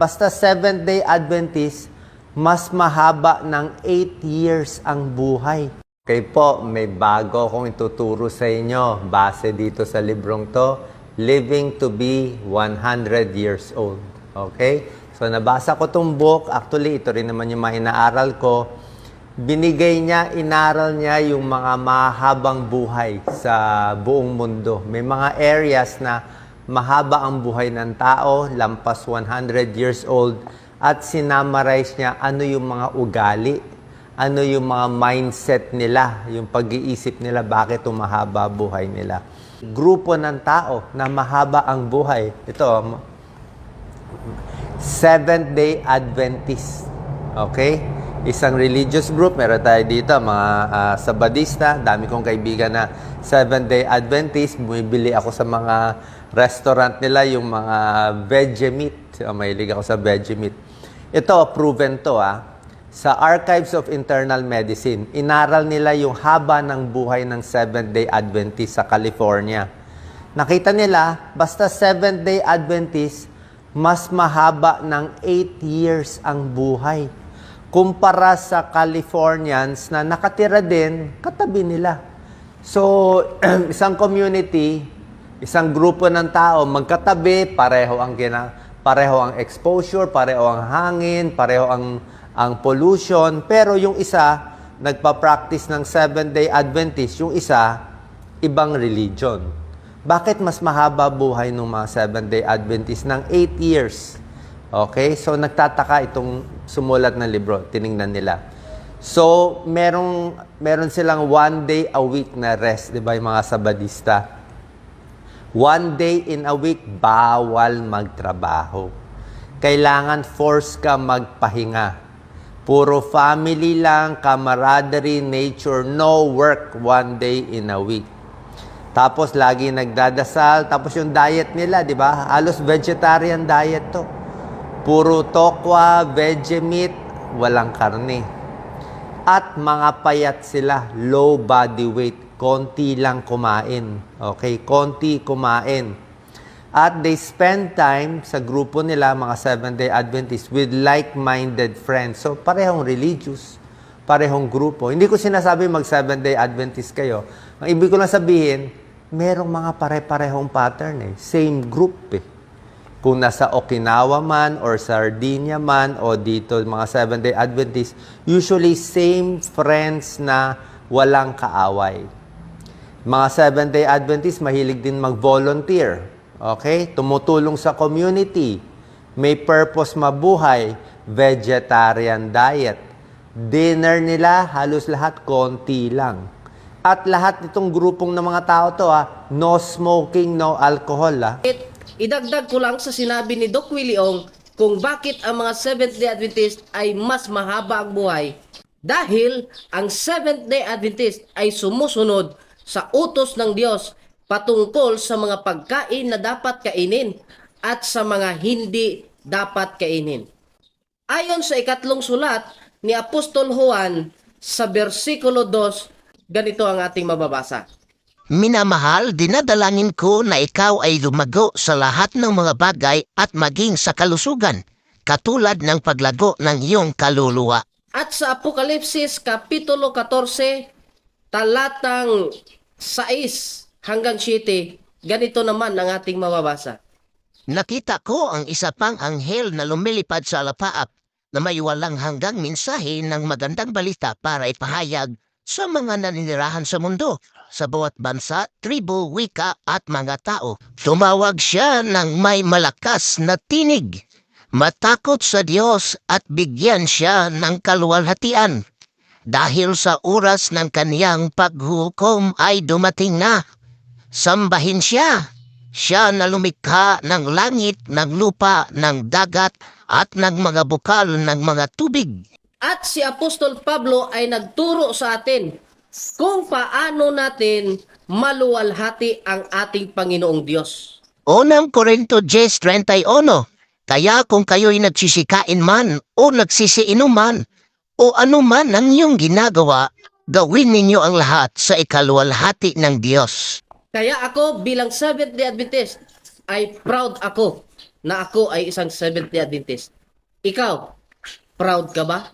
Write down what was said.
Basta Seventh-day Adventist, mas mahaba ng 8 years ang buhay. Okay po, may bago akong ituturo sa inyo base dito sa librong to, Living to be 100 years old. Okay? So nabasa ko tong book, actually ito rin naman yung mga inaaral ko. Binigay niya, inaral niya yung mga mahabang buhay sa buong mundo. May mga areas na mahaba ang buhay ng tao, lampas 100 years old, at sinamarize niya ano yung mga ugali, ano yung mga mindset nila, yung pag-iisip nila, bakit umahaba buhay nila. Grupo ng tao na mahaba ang buhay. Ito, Seventh-day Adventist. Okay? Isang religious group. Meron tayo dito, mga ah, Sabadista. Dami kong kaibigan na Seventh-day Adventist. Bumibili ako sa mga restaurant nila, yung mga veggie meat. Ah, Mahilig ako sa veggie meat. Ito, proven to ah. Sa Archives of Internal Medicine, inaral nila yung haba ng buhay ng Seventh-day Adventist sa California. Nakita nila, basta Seventh-day Adventist, mas mahaba ng 8 years ang buhay. Kumpara sa Californians na nakatira din katabi nila. So, isang community, isang grupo ng tao, magkatabi, pareho ang gina, pareho ang exposure, pareho ang hangin, pareho ang ang pollution, pero yung isa nagpa-practice ng Seventh-day Adventist, yung isa ibang religion. Bakit mas mahaba buhay ng mga Seventh-day Adventist ng 8 years? Okay? So, nagtataka itong sumulat ng libro. Tiningnan nila. So, merong, meron silang one day a week na rest, di ba, yung mga Sabadista? One day in a week, bawal magtrabaho. Kailangan force ka magpahinga. Puro family lang, camaraderie, nature, no work one day in a week. Tapos lagi nagdadasal, tapos yung diet nila, di ba? Halos vegetarian diet to. Puro tokwa, veggie meat, walang karne. At mga payat sila, low body weight, konti lang kumain. Okay, konti kumain. At they spend time sa grupo nila, mga Seventh-day Adventists, with like-minded friends. So, parehong religious, parehong grupo. Hindi ko sinasabi mag Seventh-day Adventist kayo. Ang ibig ko lang sabihin, merong mga pare-parehong pattern eh. Same group eh. Kung nasa Okinawa man or Sardinia man o dito mga Seventh-day Adventists, usually same friends na walang kaaway. Mga Seventh-day Adventists mahilig din mag-volunteer. Okay? Tumutulong sa community. May purpose mabuhay. Vegetarian diet. Dinner nila, halos lahat konti lang. At lahat itong grupong ng mga tao to, ah, no smoking, no alcohol. Ah. It, idagdag ko lang sa sinabi ni Doc Willie kung bakit ang mga Seventh-day Adventist ay mas mahaba ang buhay. Dahil ang Seventh-day Adventist ay sumusunod sa utos ng Diyos patungkol sa mga pagkain na dapat kainin at sa mga hindi dapat kainin. Ayon sa ikatlong sulat ni Apostol Juan sa versikulo 2, ganito ang ating mababasa. Minamahal, dinadalangin ko na ikaw ay lumago sa lahat ng mga bagay at maging sa kalusugan, katulad ng paglago ng iyong kaluluwa. At sa Apokalipsis Kapitulo 14, talatang 6 hanggang 7, ganito naman ang ating mababasa. Nakita ko ang isa pang anghel na lumilipad sa alapaap na may walang hanggang mensahe ng magandang balita para ipahayag sa mga naninirahan sa mundo, sa bawat bansa, tribo, wika at mga tao. Tumawag siya ng may malakas na tinig. Matakot sa Diyos at bigyan siya ng kaluwalhatian. Dahil sa oras ng kaniyang paghukom ay dumating na. Sambahin siya. Siya na lumikha ng langit, ng lupa, ng dagat, at ng mga bukal ng mga tubig. At si Apostol Pablo ay nagturo sa atin kung paano natin maluwalhati ang ating Panginoong Diyos. Unang Korinto 10.31 Kaya kung kayo'y nagsisikain man o nagsisiinuman o anuman ang iyong ginagawa, gawin ninyo ang lahat sa ikaluwalhati ng Diyos. Kaya ako bilang Seventh-day Adventist ay proud ako na ako ay isang Seventh-day Adventist. Ikaw, proud ka ba?